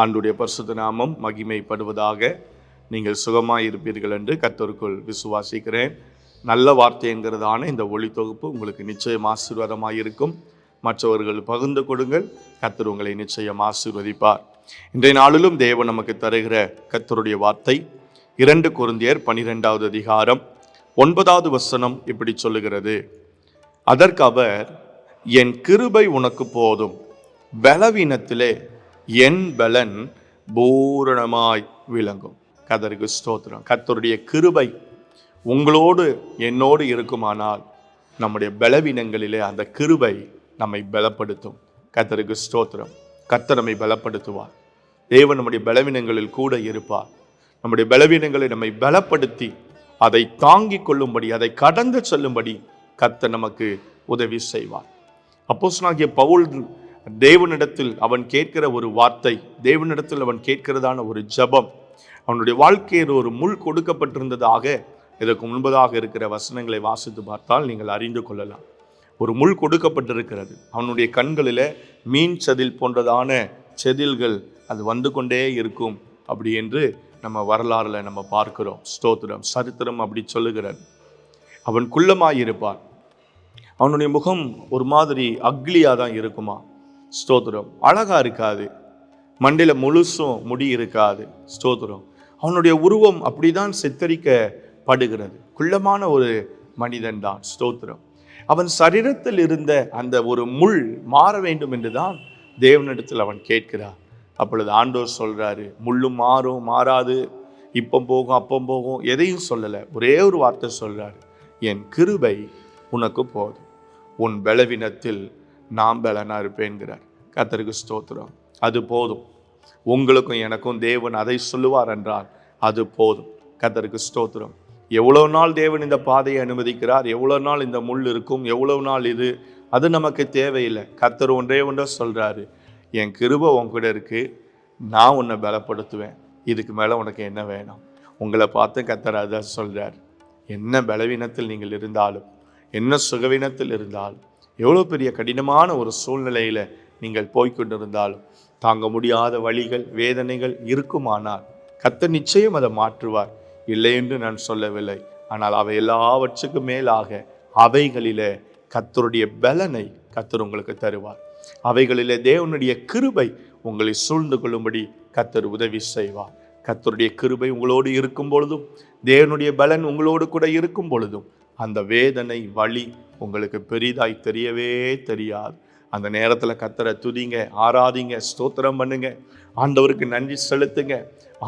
ஆண்டுடைய பரிசுத்த நாமம் மகிமைப்படுவதாக நீங்கள் சுகமாக இருப்பீர்கள் என்று கத்தருக்குள் விசுவாசிக்கிறேன். நல்ல வார்த்தைங்கிறதான இந்த ஒளி தொகுப்பு உங்களுக்கு நிச்சயம் ஆசீர்வாதமாக இருக்கும் மற்றவர்கள் பகிர்ந்து கொடுங்கள் கத்தர் உங்களை நிச்சயம் ஆசீர்வதிப்பார். இன்றைய நாளிலும் தேவன் நமக்கு தருகிற கத்தருடைய வார்த்தை இரண்டு குருந்தியர் பனிரெண்டாவது அதிகாரம் ஒன்பதாவது வசனம் இப்படி சொல்லுகிறது. அதற்கு அவர் என் கிருபை உனக்கு போதும். பலவீனத்திலே என் பலன் பூரணமாய் விளங்கும். கதருக்கு ஸ்தோத்திரம். கத்தருடைய கிருபை உங்களோடு என்னோடு இருக்குமானால் நம்முடைய பலவீனங்களிலே அந்த கிருபை நம்மை பலப்படுத்தும். கத்தருக்கு ஸ்தோத்திரம். கத்த நம்மை பலப்படுத்துவார். தேவன் நம்முடைய பலவீனங்களில் கூட இருப்பார். நம்முடைய பலவீனங்களை நம்மை பலப்படுத்தி அதை தாங்கிக் கொள்ளும்படி அதை கடந்து செல்லும்படி கத்த நமக்கு உதவி செய்வார். அப்போஸ்தலனாகிய பவுல் தேவனிடத்தில் அவன் கேட்கிற ஒரு வார்த்தை தேவனிடத்தில் அவன் கேட்கிறதான ஒரு ஜெபம் அவனுடைய வாழ்க்கையில் ஒரு முள் கொடுக்கப்பட்டிருந்ததாக இதற்கு முன்பதாக இருக்கிற வசனங்களை வாசித்து பார்த்தால் நீங்கள் அறிந்து கொள்ளலாம். ஒரு முள் கொடுக்கப்பட்டிருக்கிறது. அவனுடைய கண்களில் மீன் செதில் போன்றதான செதில்கள் அது வந்து கொண்டே இருக்கும். அப்படி என்று நம்ம வரலாறுல நம்ம பார்க்கிறோம். ஸ்தோத்திரம். சரித்திரம் அப்படி சொல்லுகிறது. அவன் குள்ளமாயிருப்பான். அவனுடைய முகம் ஒரு மாதிரி அக்லியாக தான் இருக்குமா? ஸ்தோத்திரம். அழகா இருக்காது. மண்டியில் முழுசும் முடி இருக்காது. ஸ்தோத்திரம். அவனுடைய உருவம் அப்படிதான் சித்தரிக்கப்படுகிறது. குள்ளமான ஒரு மனிதன் தான். ஸ்தோத்திரம். அவன் சரீரத்தில் இருந்த அந்த ஒரு முள் மாற வேண்டும் என்று தான் தேவனிடத்தில் அவன் கேட்கிறான் அப்பொழுது ஆண்டோர் சொல்கிறாரு முள்ளும் மாறும் மாறாது. இப்போ போகும் அப்போ போகும். எதையும் சொல்லலை. ஒரே ஒரு வார்த்தை சொல்கிறாரு என் கிருபை உனக்கு போதும். உன் பலவீனத்தில் நான் பலனாக இருப்பேன்கிறார். கத்தருக்கு ஸ்தோத்திரம். அது போதும். உங்களுக்கும் எனக்கும் தேவன் அதை சொல்லுவார் என்றால் அது போதும். கத்தருக்கு ஸ்தோத்திரம். எவ்வளோ நாள் தேவன் இந்த பாதையை அனுமதிக்கிறார்? எவ்வளோ நாள் இந்த முள் இருக்கும்? எவ்வளோ நாள் இது? அது நமக்கு தேவையில்லை. கத்தர் ஒன்றே ஒன்றே சொல்கிறாரு என் கிருபை உன்கிட்ட இருக்கு. நான் உன்னை பலப்படுத்துவேன். இதுக்கு மேலே உனக்கு என்ன வேணும்? உங்களை பார்த்து கத்தர் அதான் சொல்கிறார் என்ன பலவீனத்தில் நீங்கள் இருந்தாலும் என்ன சுகவீனத்தில் இருந்தாலும் எவ்வளோ பெரிய கடினமான ஒரு சூழ்நிலையில் நீங்கள் போய்கொண்டிருந்தாலும் தாங்க முடியாத வழிகள் வேதனைகள் இருக்குமானால் கத்தர் நிச்சயம் அதை மாற்றுவார். இல்லை என்று நான் சொல்லவில்லை. ஆனால் அவை எல்லாவற்றுக்கும் மேலாக அவைகளிலே கத்தருடைய பலனை கத்தர் உங்களுக்கு தருவார். அவைகளிலே தேவனுடைய கிருபை உங்களை சூழ்ந்து கொள்ளும்படி கத்தர் உதவி செய்வார். கத்தருடைய கிருபை உங்களோடு இருக்கும் பொழுதும் தேவனுடைய பலன் உங்களோடு கூட இருக்கும் பொழுதும் அந்த வேதனை வழி உங்களுக்கு பெரிதாய் தெரியவே தெரியாது. அந்த நேரத்தில் கத்தரை துதிங்க ஆராதிங்க ஸ்தோத்திரம் பண்ணுங்க. ஆண்டவருக்கு நன்றி செலுத்துங்க.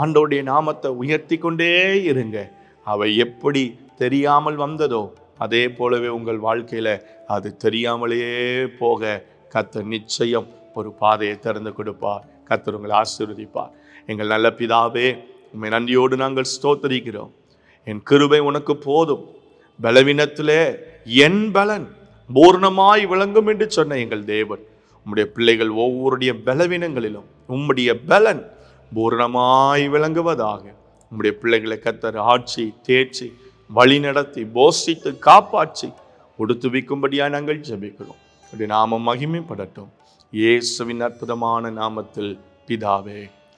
ஆண்டவருடைய நாமத்தை உயர்த்தி கொண்டே இருங்க. அவை எப்படி தெரியாமல் வந்ததோ அதே போலவே உங்கள் வாழ்க்கையில் அது தெரியாமலேயே போக கத்தர் நிச்சயம் ஒரு பாதையை திறந்து கொடுப்பார். கத்தர் உங்களை ஆசீர்வதிப்பார். எங்கள் நல்ல பிதாவே உண்மை நன்றியோடு நாங்கள் ஸ்தோத்தரிக்கிறோம். என் கிருபை உனக்கு போதும். பலவீனத்திலே என் பலன் பூர்ணமாய் விளங்கும் என்று சொன்ன எங்கள் தேவன். உம்முடைய பிள்ளைகள் ஒவ்வொருடைய பலவீனங்களிலும் உம்முடைய பலன் பூரணமாய் விளங்குவதாக. உம்முடைய பிள்ளைகளை கத்தர் ஆட்சி தேர்ச்சி வழி நடத்தி போஷித்து காப்பாற்றி உடுத்துவிக்கும்படியாக நாங்கள் ஜெபிக்கிறோம். அப்படி நாம மகிமைப்படட்டும். இயேசுவின் அற்புதமான நாமத்தில் பிதாவே.